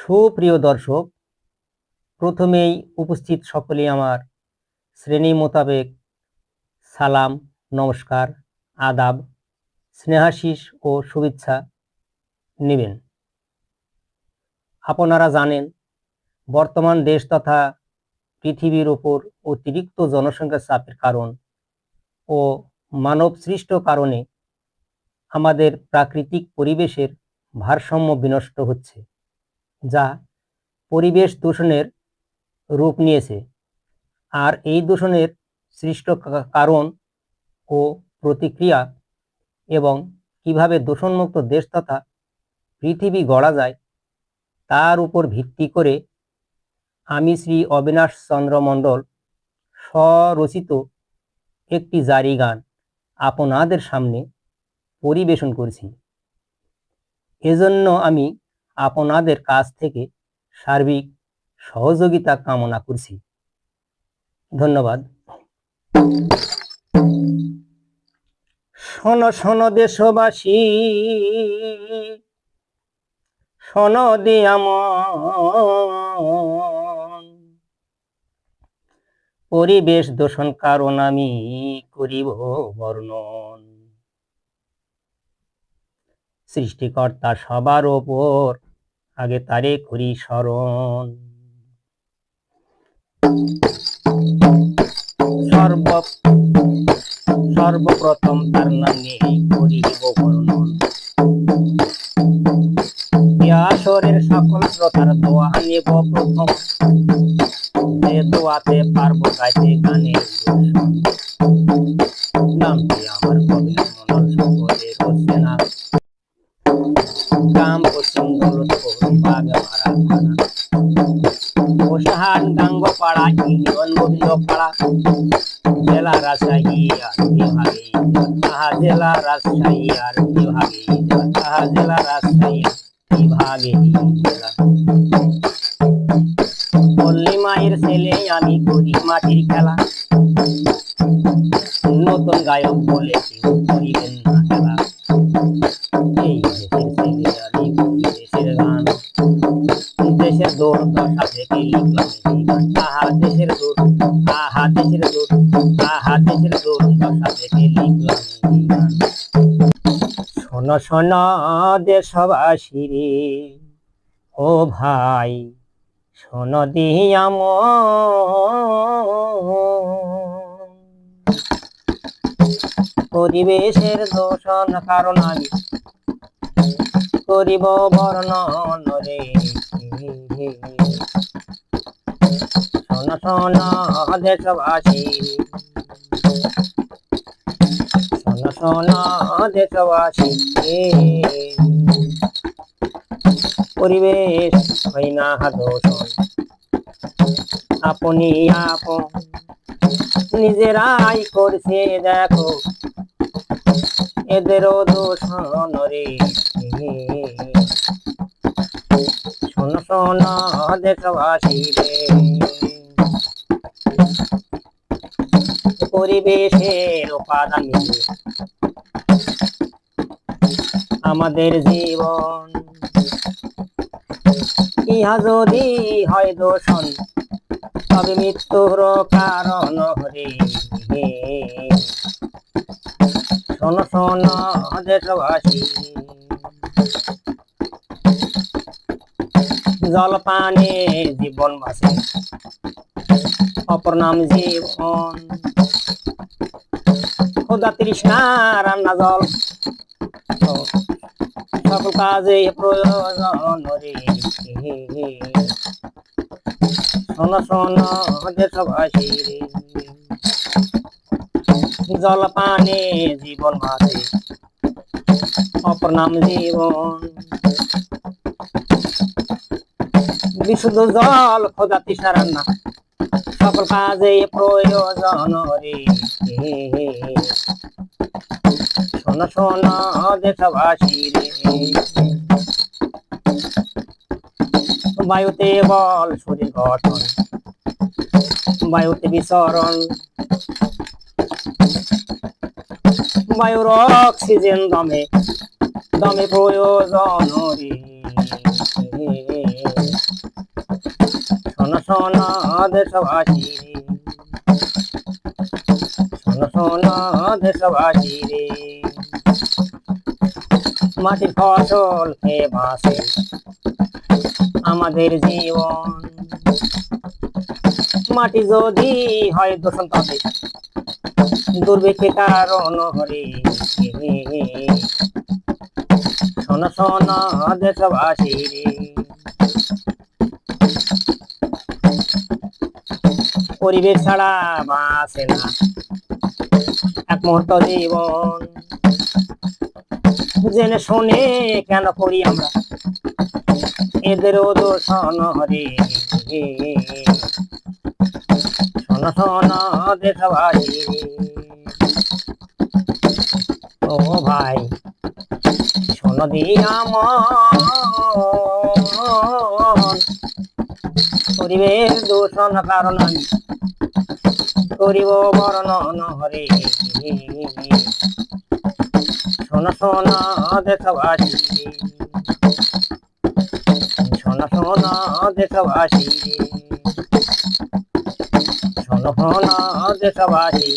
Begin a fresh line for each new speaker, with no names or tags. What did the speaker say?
সুপ্রিয় দর্শক, প্রথমেই উপস্থিত সকলে আমার শ্রেণি মোতাবেক সালাম, নমস্কার, আদাব স্নেহাশিস ও শুভেচ্ছা নেবেন। আপনারা জানেন, বর্তমান দেশ তথা পৃথিবীর ওপর অতিরিক্ত জনসংখ্যার চাপের কারণ ও মানব সৃষ্ট কারণে আমাদের প্রাকৃতিক পরিবেশের ভারসাম্য বিনষ্ট হচ্ছে। যা পরিবেশ দূষণের রূপ নিয়েছে। আর এই দূষণের সৃষ্ট কারণ ও প্রতিক্রিয়া এবং কীভাবে দূষণমুক্ত দেশ তথা পৃথিবী গড়া যায় তার উপর ভিত্তি করে আমি শ্রী অবিনাশ চন্দ্র মণ্ডল স্বরচিত একটি জারি গান আপনাদের সামনে পরিবেশন করছি। এজন্য আমি আপনাদের কাছ থেকে সার্বিক সহযোগিতা কামনা করছি। ধন্যবাদ। শোনো শোনো দেশবাসী, শোনো দিয়ামন। পরিবেশ দূষণ কারণ আমি করিব বর্ণন। সৃষ্টিকর্তা সবার ওপর। আগে তারে করি স্মরণ। সর্ব সর্বপ্রথম তার নামে করিব বর্ণন আসরের সকল শ্রোতার দোয়া নেব প্রথম। যে দোয়াতে পারব গাইতে গানে থানা কোষাহাট গাঙ্গপাড়া ইউনিয়ন গোবিন্দপাড়া জেলা রাজশাহী আর বিভাগে তাহা জেলা রাজশাহী আর বিভাগে তাহা জেলা রাজশাহী বিভাগে পল্লী মায়ের ছেলে, আমি করি মাটির খেলা। নতুন গায়ক বলে আহা দেশের দৌড় থেকে। শোনো শোনো দেশবাসী রে ও ভাই, শোনো দিয়াম পরিবেশের দূষণ কারণ আমি করিব বর্ণন রে শোন শোন দেশবাসী দেশবাসী পরিবেশ হয় না দূষণ আপনি আপন, নিজেরাই করছে দেখো। এদেরও দূষণ রে শোন শোন দেশবাসী রে পরিবেশের উপাদান। আমাদের জীবন, ইহা যদি হয় দূষণ, তবে মৃত্যুর কারণ হরে শোন শোন, দেশবাসী। জল পানে জীবন বাসে। অপর নাম জীবন। খোদা তৃষ্ণা, রান্না জল। সকল কাজে প্রয়োজন শোন শোন জল পানে জীবন ভাসে। অপর নাম জীবন। বিশুদ্ধ জল, খোদা তৃষ্ণা, রান্না। সকল কাজে প্রয়োজন রে শোন শোন দেশবাসী রে বায়ুতে বল শরীর গঠন, বায়ুতে বিচরণ। বায়ুর অক্সিজেন দমে দমে প্রয়োজন রে শোনো শোনো, দেশবাসী। শোনো শোনো, দেশবাসী রে। মাটির ফসল খেয়ে বাসে আমাদের জীবন? মাটি যদি হয় দূষণ পাবে দুর্ভিক্ষে কারণ হরে শোনো শোনো, দেশবাসী রে। পরিবেশ ছাড়া বাঁচে না। এক মুহূর্ত জীবন। জেনে শুনে কেন করি আমরা? এদেরও দূষণ হরে। শোন শোন দেশবাসী ও ভাই, শোন দিয়া মন পরিবেশ দূষণ কারণ আমি। করিব বর্ণন হরে শোন শোন, দেশবাসী। শোন শোন, দেশবাসী। শোন শোন, দেশবাসী।